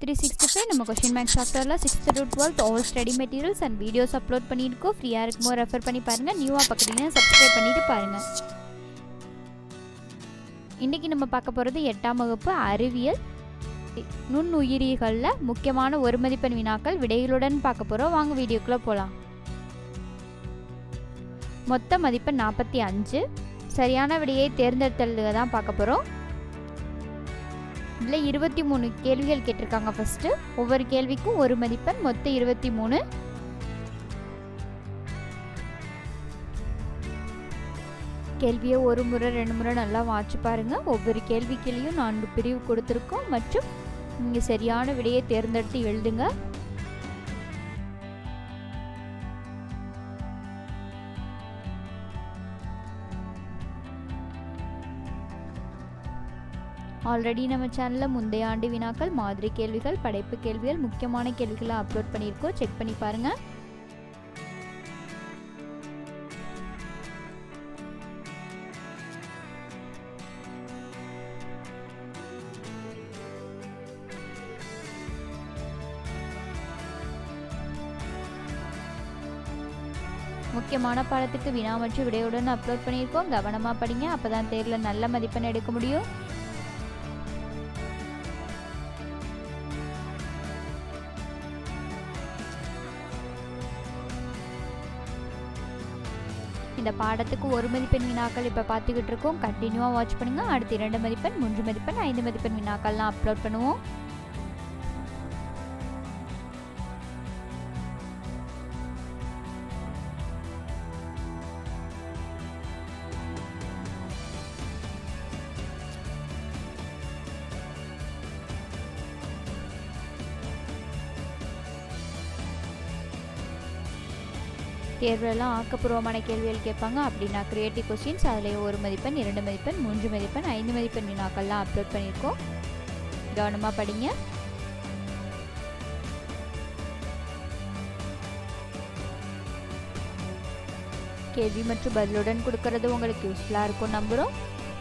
Three sixty five நம்ம question max சாஃப்ட்வேரில் sixth to twelfth all study materials and videos upload பண்ணியிருக்கோம். ஃப்ரீயாக இருக்குமோ ரெஃபர் பண்ணி பாருங்கள் நியூவாக பார்க்குறீங்கன்னா சப்ஸ்கிரைப் பண்ணிட்டு பாருங்கள் இன்றைக்கி நம்ம பார்க்க போகிறது எட்டாம் வகுப்பு அறிவியல். நுண்ணுயிரிகளில் முக்கியமான ஒரு மதிப்பெண் வினாக்கள் விடைகளுடன் பார்க்க போகிறோம் வாங்க வீடியோக்குள்ளே போகலாம் மொத்த மதிப்பெண் நாற்பத்தி அஞ்சு. சரியான விடையை தேர்ந்தெடுத்தல் தான் பார்க்க போகிறோம் இதில் இருபத்தி மூணு கேள்விகள் கேட்டிருக்காங்க ஃபஸ்ட்டு ஒவ்வொரு கேள்விக்கும் ஒரு மதிப்பெண் மொத்தம் இருபத்தி மூணு. கேள்வியை ஒரு முறை ரெண்டு முறை நல்லா வாட்சி பாருங்கள் ஒவ்வொரு கேள்விக்கிலையும் நான்கு பிரிவு கொடுத்துருக்கோம். மற்றும் நீங்கள் சரியான விடையை தேர்ந்தெடுத்து எழுதுங்க. ஆல்ரெடி நம்ம சேனலில் முந்தைய ஆண்டு வினாக்கள் மாதிரி கேள்விகள் படைப்பு கேள்விகள் முக்கியமான கேள்விகளை அப்லோட் பண்ணியிருக்கோம். செக் பண்ணி பாருங்கள் முக்கியமான பாடத்துக்கு வினா மற்றும் விடையுடன் அப்லோட் பண்ணியிருக்கோம். கவனமாக படிங்க. அப்போ தான் தேர்வில் நல்ல மதிப்பெண் எடுக்க முடியும். இந்த பாடத்துக்கு ஒரு மதிப்பெண் வினாக்கள் இப்போ பார்த்துக்கிட்டு இருக்கோம். கண்டினியூவாக வாட்ச் பண்ணுங்கள் அடுத்து இரண்டு மதிப்பெண் மூன்று மதிப்பெண் ஐந்து மதிப்பெண் வினாக்கள்லாம் அப்லோட் பண்ணுவோம். தேர்வுலாம் ஆக்கப்பூர்வமான கேள்விகள் கேட்பாங்க. அப்படின்னா கிரியேட்டிவ் கொஸ்டின்ஸ் அதில் ஒரு மதிப்பெண் இரண்டு மதிப்பெண் மூன்று மதிப்பெண் ஐந்து மதிப்பெண் வினாக்கள்லாம் அப்லோட் பண்ணியிருக்கோம். கவனமாக படிங்க. கேள்வி மற்றும் பதிலுடன் கொடுக்கறது உங்களுக்கு யூஸ்ஃபுல்லாக இருக்கும் நம்புகிறோம்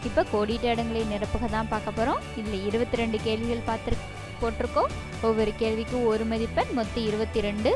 இப்போ கோடிட்ட இடங்களை நிரப்புக தான் பார்க்க போகிறோம் இதில் இருபத்தி ரெண்டு கேள்விகள் பார்த்து போட்டிருக்கோம். ஒவ்வொரு கேள்விக்கும் ஒரு மதிப்பெண் மொத்தம் இருபத்தி ரெண்டு.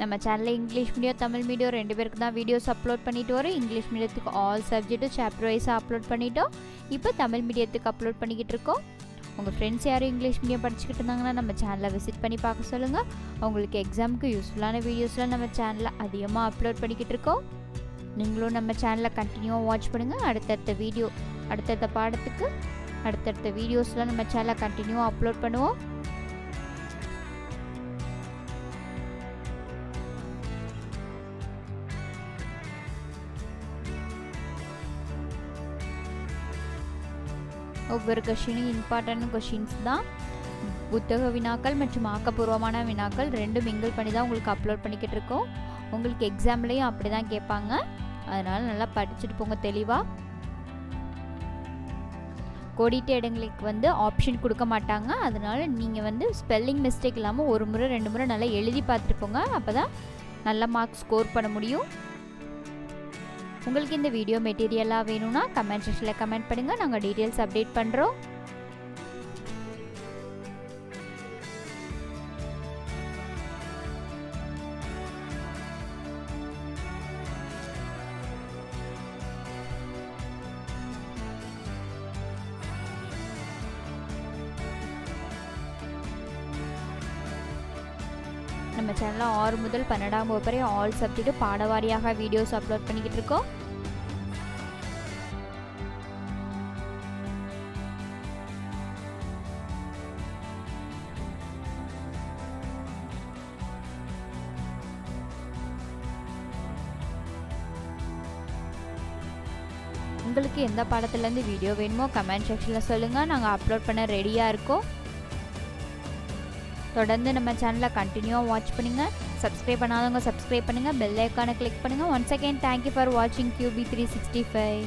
நம்ம சேனலில் இங்கிலீஷ் மீடியம் தமிழ் மீடியம் ரெண்டு பேருக்கு தான் வீடியோஸ் அப்லோட் பண்ணிட்டு வரோம். இங்கிலீஷ் மீடியத்துக்கு ஆல் சப்ஜெக்ட்டும் சாப்டர் வைஸாக அப்லோட் பண்ணிட்டோம். இப்போ தமிழ் மீடியத்துக்கு அப்லோட் பண்ணிக்கிட்டு இருக்கோம். உங்கள் ஃப்ரெண்ட்ஸ் யாரும் இங்கிலீஷ் மீடியம் படிச்சுக்கிட்டு இருந்தாங்கன்னா நம்ம சேனலை விசிட் பண்ணி பார்க்க சொல்லுங்கள் அவங்களுக்கு எக்ஸாமுக்கு யூஸ்ஃபுல்லான வீடியோஸ்லாம் நம்ம சேனலில் அதிகமாக அப்லோட் பண்ணிக்கிட்டு இருக்கோம். நீங்களும் நம்ம சேனலை கண்டினியூவாக வாட்ச் பண்ணுங்கள் அடுத்தடுத்த வீடியோ அடுத்தடுத்த பாடத்துக்கு அடுத்தடுத்த வீடியோஸ்லாம் நம்ம சேனலில் கண்டினியூவாக அப்லோட் பண்ணுவோம். ஒவ்வொரு கொஷினும் இம்பார்ட்டன்ட் கொஷின்ஸ் தான். புத்தக வினாக்கள் மற்றும் ஆக்கப்பூர்வமான வினாக்கள் ரெண்டும் மிங்கிள் பண்ணி தான் உங்களுக்கு அப்லோட் பண்ணிக்கிட்டு இருக்கோம். உங்களுக்கு எக்ஸாம்லேயும் அப்படி தான் கேட்பாங்க. அதனால் நல்லா படிச்சுட்டு போங்க தெளிவாக கோடிட்ட இடங்களுக்கு வந்து ஆப்ஷன் கொடுக்க மாட்டாங்க. அதனால் நீங்கள் வந்து ஸ்பெல்லிங் மிஸ்டேக் இல்லாமல் ஒரு முறை ரெண்டு முறை நல்லா எழுதி பார்த்துட்டு போங்க. அப்போ தான் நல்ல மார்க் ஸ்கோர் பண்ண முடியும். உங்களுக்கு இந்த வீடியோ மெட்டீரியலாக வேணும்னா கமெண்ட் செக்ஷனில் கமெண்ட் பண்ணுங்கள் நாங்கள் டீட்டெயில்ஸ் அப்டேட் பண்ணுறோம் நம்ம சேனலில் ஆறு முதல் பன்னெண்டாம் வகுப்பு வரை ஆல் சப்ஜெக்ட் பாடவாரியாக வீடியோஸ் அப்லோட் பண்ணிக்கிட்டு இருக்கோம். உங்களுக்கு எந்த பாடத்துலேருந்து வீடியோ வேணுமோ கமெண்ட் செக்ஷனில் சொல்லுங்கள் நாங்கள் அப்லோட் பண்ண ரெடியாக இருக்கோம். தொடர்ந்து நம்ம சேனலை கண்டினியூவாக வாட்ச் பண்ணுங்கள் சப்ஸ்கிரைப் பண்ணாதவங்க சப்ஸ்கிரைப் பண்ணுங்கள் பெல் ஐக்கானை கிளிக் பண்ணுங்கள் once again thank you for வாட்சிங் கியூபி த்ரீ சிக்ஸ்டி ஃபைவ்